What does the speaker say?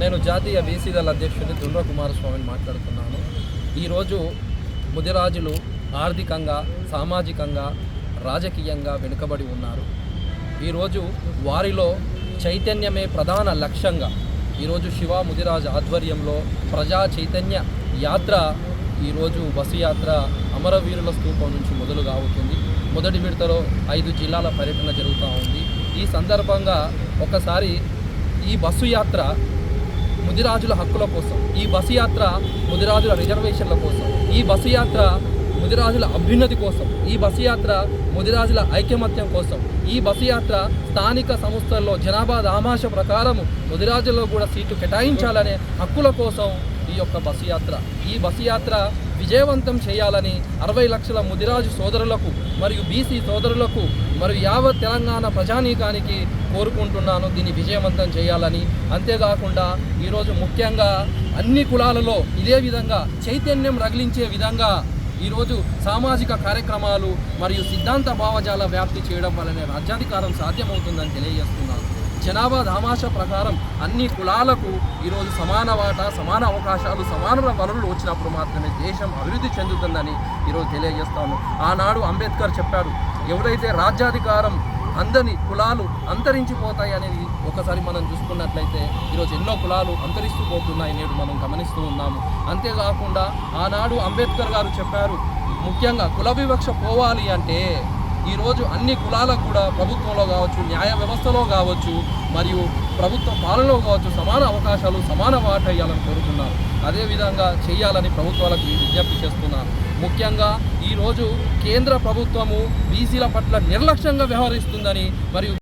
నేను జాతీయ బీసీ దళ అధ్యక్షుడి దుండ్ర కుమారస్వామిని మాట్లాడుతున్నాను. ఈరోజు ముదిరాజులు ఆర్థికంగా సామాజికంగా రాజకీయంగా వెనుకబడి ఉన్నారు. ఈరోజు వారిలో చైతన్యమే ప్రధాన లక్ష్యంగా ఈరోజు శివ ముదిరాజ్ ఆధ్వర్యంలో ప్రజా చైతన్య యాత్ర ఈరోజు బస్సు యాత్ర అమరవీరుల స్థూపం నుంచి మొదలు కావుతుంది. మొదటి విడతలో ఐదు జిల్లాల పర్యటన జరుగుతూ ఉంది. ఈ సందర్భంగా ఒకసారి ఈ బస్సు యాత్ర ముదిరాజుల హక్కుల కోసం ఈ బస్సు యాత్ర ముదిరాజుల రిజర్వేషన్ల కోసం ఈ బస్సు యాత్ర ముదిరాజుల అభ్యున్నతి కోసం ఈ బస్సు యాత్ర ముదిరాజుల ఐకమత్యం కోసం ఈ బస్సు యాత్ర స్థానిక సంస్థల్లో జనాభా దామాష ప్రకారం ముదిరాజుల్లో కూడా సీటు కేటాయించాలనే హక్కుల కోసం ఈ యొక్క బస్సు యాత్ర. ఈ బస్సు యాత్ర విజయవంతం చేయాలని అరవై లక్షల ముదిరాజు సోదరులకు మరియు బీసీ సోదరులకు మరియు యావత్ తెలంగాణ ప్రజానీకానికి కోరుకుంటున్నాను. దీన్ని విజయవంతం చేయాలని. అంతేకాకుండా ఈరోజు ముఖ్యంగా అన్ని కులాలలో ఇదే విధంగా చైతన్యం రగిలించే విధంగా ఈరోజు సామాజిక కార్యక్రమాలు మరియు సిద్ధాంత భావజాల వ్యాప్తి చేయడం వల్లనే రాజ్యాధికారం సాధ్యమవుతుందని తెలియజేస్తున్నాను. జనాభా దామాష ప్రకారం అన్ని కులాలకు ఈరోజు సమాన వాటా సమాన అవకాశాలు సమాన వనరులు వచ్చినప్పుడు మాత్రమే దేశం అభివృద్ధి చెందుతుందని ఈరోజు తెలియజేస్తాను ఆనాడు అంబేద్కర్ చెప్పాడు ఎవరైతే రాజ్యాధికారం అందని కులాలు అంతరించిపోతాయి అనేది ఒకసారి మనం చూసుకున్నట్లయితే ఈరోజు ఎన్నో కులాలు అంతరిస్తూ పోతున్నాయి నేడు మనం గమనిస్తూ ఉన్నాము. అంతేకాకుండా ఆనాడు అంబేద్కర్ గారు చెప్పారు ముఖ్యంగా కుల వివక్ష పోవాలి అంటే ఈరోజు అన్ని కులాలకు కూడా ప్రభుత్వంలో కావచ్చు న్యాయ వ్యవస్థలో కావచ్చు మరియు ప్రభుత్వ పాలనలో కావచ్చు సమాన అవకాశాలు సమాన వాటా ఇవ్వాలని కోరుతున్నారు. అదేవిధంగా చేయాలని ప్రభుత్వాలకు విజ్ఞప్తి చేస్తున్నారు. ముఖ్యంగా ఈరోజు కేంద్ర ప్రభుత్వము బీసీల పట్ల నిర్లక్ష్యంగా వ్యవహరిస్తుందని మరియు